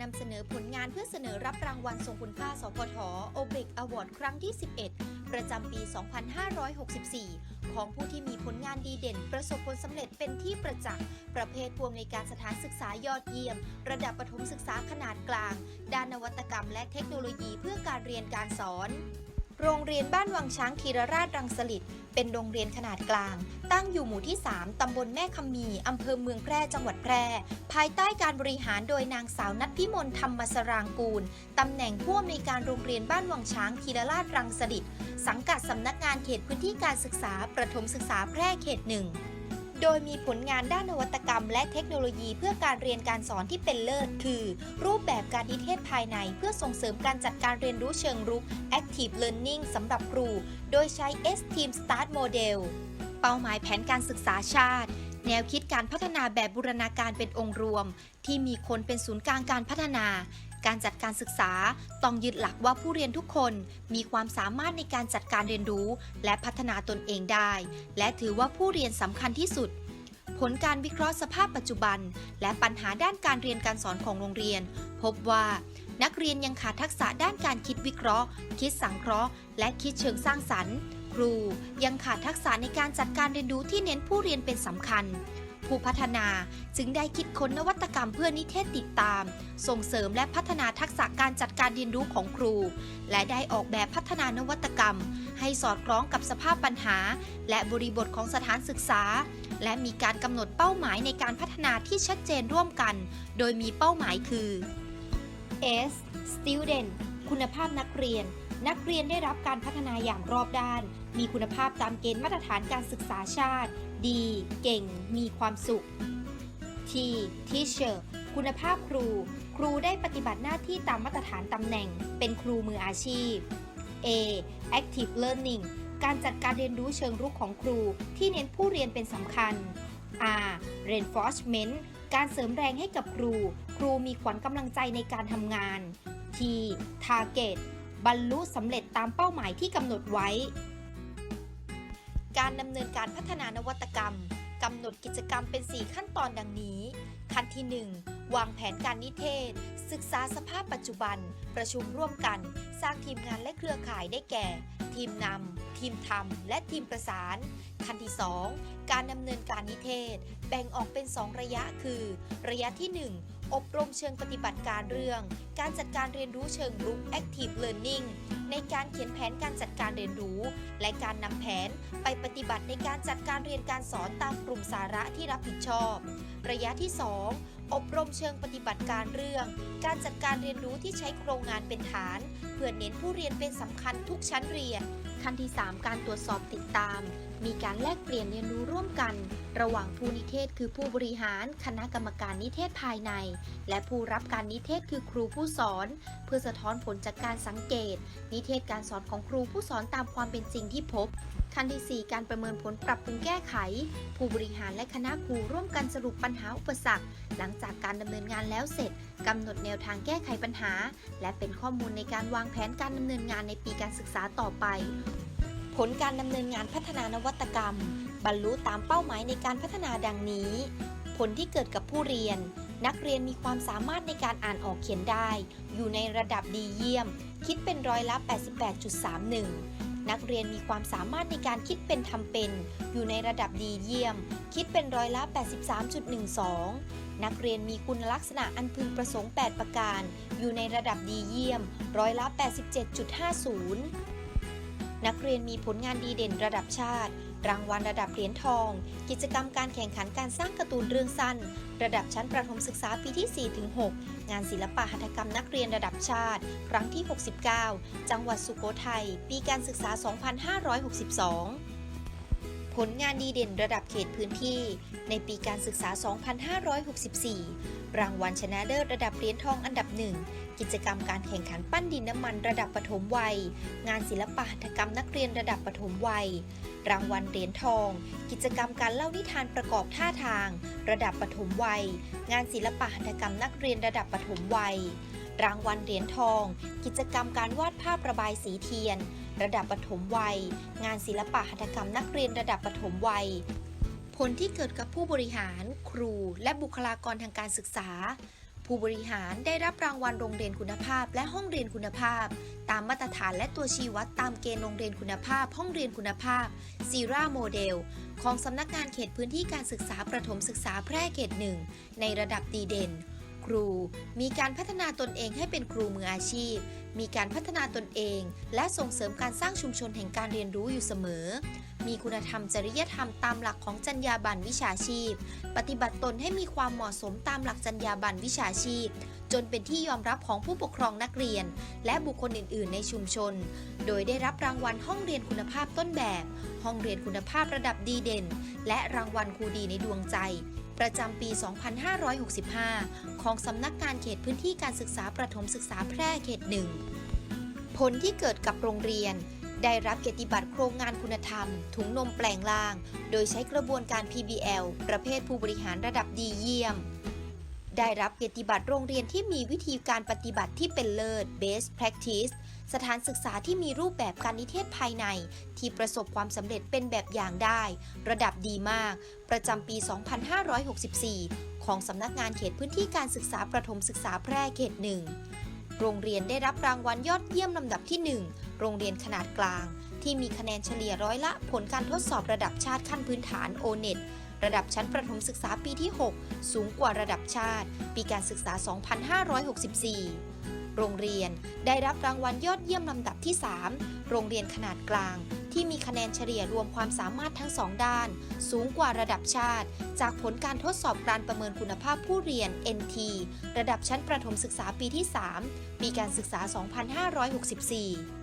นำเสนอผลงานเพื่อเสนอรับรางวัลทรงคุณค่า สพทโอเบกอวอร์ดครั้งที่ 11 ประจำปี 2564 ของผู้ที่มีผลงานดีเด่น ประสบผลสำเร็จเป็นที่ประจักษ์ ประเภทพวงในการสถานศึกษายอดเยี่ยม ระดับประถมศึกษาขนาดกลาง ด้านนวัตกรรมและเทคโนโลยีเพื่อการเรียนการสอน โรงเรียนบ้านวังช้างคีรราชรังสลิดเป็นโรงเรียนขนาดกลาง ตั้งอยู่หมู่ที่ 3 ตำบลแม่คำมีอำเภอเมืองแพร่ จังหวัดแพร่ ภายใต้การบริหารโดยนางสาวนัทพิมลธรรมสรางกูล ตำแหน่งผู้อำนวยการโรงเรียนบ้านวังช้างคีรราชรังสลิดสังกัดสำนักงานเขตพื้นที่การศึกษาประถมศึกษาแพร่เขตหนึ่ง โดยมีผลงานด้านนวัตกรรม และเทคโนโลยีเพื่อการเรียนการสอนที่เป็นเลิศ คือ รูปแบบการนิเทศภายในเพื่อส่งเสริมการจัดการเรียนรู้เชิงรุก Active Learning สำหรับครู โดยใช้ S-Team Start Model เป้าหมายแผนการศึกษาชาติ แนวคิดการพัฒนาแบบบูรณาการเป็นองค์รวม ที่มีคนเป็นศูนย์กลางการพัฒนา การจัดการศึกษาต้องยึดหลักว่าผู้เรียนทุกคนมีความสามารถในการจัดการเรียนรู้ และพัฒนาตนเองได้ และถือว่าผู้เรียนสำคัญที่สุด ผลการวิเคราะห์สภาพปัจจุบัน และปัญหาด้านการเรียนการสอนของโรงเรียน พบว่านักเรียนยังขาดทักษะด้านการคิดวิเคราะห์ คิดสังเคราะห์ และคิดเชิงสร้างสรรค์ ครูยังขาดทักษะในการจัดการเรียนรู้ที่เน้นผู้เรียนเป็นสำคัญ ผู้พัฒนาจึงได้คิดค้นนวัตกรรมเพื่อนิเทศติดตาม ส่งเสริมและพัฒนาทักษะการจัดการเรียนรู้ของครู และได้ออกแบบพัฒนานวัตกรรม ให้สอดคล้องกับสภาพปัญหา และบริบทของสถานศึกษา และมีการกำหนดเป้าหมายในการพัฒนาที่ชัดเจนร่วมกัน โดยมีเป้าหมายคือ S Student คุณภาพนักเรียน นักเรียนได้รับการพัฒนาอย่างรอบด้าน มีคุณภาพตามเกณฑ์มาตรฐานการศึกษาชาติ ดี เก่ง มีความสุข T Teacher คุณภาพครู ครูได้ปฏิบัติหน้าที่ตามมาตรฐานตำแหน่ง เป็นครูมืออาชีพ A Active Learning การจัดการเรียนรู้เชิงรุกของครูที่เน้นผู้เรียนเป็นสำคัญ R Reinforcement การเสริมแรงให้กับครู ครูมีขวัญกำลังใจในการทำงาน T Target บรรลุสำเร็จตามเป้าหมายที่กำหนดไว้ การดำเนินการพัฒนานวัตกรรมกำหนดกิจกรรมเป็น 4 ขั้นตอนดังนี้ ขั้นที่ 1 วางแผนการนิเทศ ศึกษาสภาพปัจจุบัน ประชุมร่วมกัน สร้างทีมงานและเครือข่ายได้แก่ ทีมนำทีมทำและทีมประสาน ขั้นที่ 2 การดำเนินการนิเทศ แบ่งออกเป็น 2 ระยะคือ ระยะที่ 1 อบรมเชิงปฏิบัติการเรื่อง การจัดการเรียนรู้เชิงรุก Active Learning ในการเขียนแผนการจัดการเรียนรู้ และการนำแผนไปปฏิบัติในการจัดการเรียนการสอนตามกลุ่มสาระที่รับผิดชอบ ระยะที่ 2 อบรมเชิงปฏิบัติการเรื่อง การจัดการเรียนรู้ที่ใช้โครงงานเป็นฐาน เพื่อเน้นผู้เรียนเป็นสำคัญทุกชั้นเรียน ขั้นที่ 3 การตรวจสอบติดตาม มีการแลกเปลี่ยนเรียนรู้ร่วมกัน ระหว่างผู้นิเทศคือผู้บริหาร คณะกรรมการนิเทศภายใน และผู้รับการนิเทศคือครูผู้สอน เพื่อสะท้อนผลจากการสังเกต นิเทศการสอนของครูผู้สอนตามความเป็นจริงที่พบขั้นที่ 4 การประเมินผลปรับปรุงแก้ไข ผู้บริหารและคณะครูร่วมกันสรุปปัญหาอุปสรรค หลังจากการดำเนินงานแล้วเสร็จกำหนดแนวทางแก้ไขปัญหา และเป็นข้อมูลในการวางแผนการดำเนินงานในปีการศึกษาต่อไป ผลการดำเนินงานพัฒนานวัตกรรม บรรลุตามเป้าหมายในการพัฒนาดังนี้ ผลที่เกิดกับผู้เรียน นักเรียนมีความสามารถในการอ่านออกเขียนได้ อยู่ในระดับดีเยี่ยม คิดเป็นร้อยละ 88.31 นักเรียนมีความสามารถในการคิดเป็นทำเป็น อยู่ในระดับดีเยี่ยม คิดเป็นร้อยละ 83.12นักเรียนมีคุณลักษณะอันพึงประสงค์ 8 ประการ อยู่ในระดับดีเยี่ยม ร้อยละ 87.50 นักเรียนมีผลงานดีเด่นระดับชาติ รางวัลระดับเหรียญทอง กิจกรรมการแข่งขันการสร้างการ์ตูนเรื่องสั้น ระดับชั้นประถมศึกษาปีที่ 4-6 งานศิลปะหัตถกรรมนักเรียนระดับชาติ ครั้งที่ 69 จังหวัดสุโขทัย ปีการศึกษา 2562 ผลงานดีเด่นระดับเขตพื้นที่ ในปีการศึกษา 2564 รางวัลชนะเลิศระดับเหรียญทองอันดับหนึ่ง กิจกรรมการแข่งขันปั้นดินน้ำมันระดับปฐมวัย งานศิลปะหัตถกรรมนักเรียนระดับปฐมวัย รางวัลเหรียญทอง กิจกรรมการเล่านิทานประกอบท่าทาง ระดับปฐมวัย งานศิลปะหัตถกรรมนักเรียนระดับปฐมวัย รางวัลเหรียญทอง กิจกรรมการวาดภาพระบายสีเทียน ระดับปฐมวัย งานศิลปะหัตถกรรมนักเรียนระดับปฐมวัย ผลที่เกิดกับผู้บริหาร ครู และบุคลากรทางการศึกษา ผู้บริหารได้รับรางวัลโรงเรียนคุณภาพ และห้องเรียนคุณภาพ ตามมาตรฐานและตัวชี้วัดตามเกณฑ์โรงเรียนคุณภาพ ห้องเรียนคุณภาพซีราโมเดลของสำนักงานเขตพื้นที่การศึกษาประถมศึกษาแพร่เขตหนึ่งในระดับดีเด่น ครู มีการพัฒนาตนเองให้เป็นครูมืออาชีพ มีการพัฒนาตนเอง และส่งเสริมการสร้างชุมชนแห่งการเรียนรู้อยู่เสมอ มีคุณธรรมจริยธรรมตามหลักของจรรยาบรรณวิชาชีพ ปฏิบัติตนให้มีความเหมาะสมตามหลักจรรยาบรรณวิชาชีพ จนเป็นที่ยอมรับของผู้ปกครองนักเรียน และบุคคลอื่น ๆ ในชุมชน โดยได้รับรางวัลห้องเรียนคุณภาพต้นแบบ ห้องเรียนคุณภาพระดับดีเด่น และรางวัลครูดีในดวงใจ ประจำปี 2565 ของสำนักงานเขตพื้นที่การศึกษาประถมศึกษาแพร่เขตหนึ่งผลที่เกิดกับโรงเรียน ได้รับเกียรติบัตรโครงงานคุณธรรม ถุงนมแปลงล่าง โดยใช้กระบวนการ PBL ประเภทผู้บริหารระดับดีเยี่ยม ได้รับเกียรติบัตรโรงเรียนที่มีวิธีการปฏิบัติที่เป็นเลิศ Best Practice สถานศึกษาที่มีรูปแบบการนิเทศภายใน ที่ประสบความสำเร็จเป็นแบบอย่างได้ ระดับดีมาก ประจำปี 2564 ของสำนักงานเขตพื้นที่การศึกษาประถมศึกษาแพร่เขตหนึ่งโรงเรียนได้รับรางวัลยอดเยี่ยมลำดับที่ 1 โรงเรียนขนาดกลาง ที่มีคะแนนเฉลี่ยร้อยละผลการทดสอบระดับชาติขั้นพื้นฐาน o n e t ระดับชั้นประถมศึกษาปีที่ 6 สูงกว่าระดับชาติ ปีการศึกษา 2564 โรงเรียนได้รับรางวัลยอดเยี่ยมลำดับที่ 3 โรงเรียนขนาดกลาง ที่มีคะแนนเฉลี่ยรวมความสามารถทั้งสองด้าน สูงกว่าระดับชาติ จากผลการทดสอบการประเมินคุณภาพผู้เรียน NT ระดับชั้นประถมศึกษาปีที่ 3 ปีการศึกษา 2564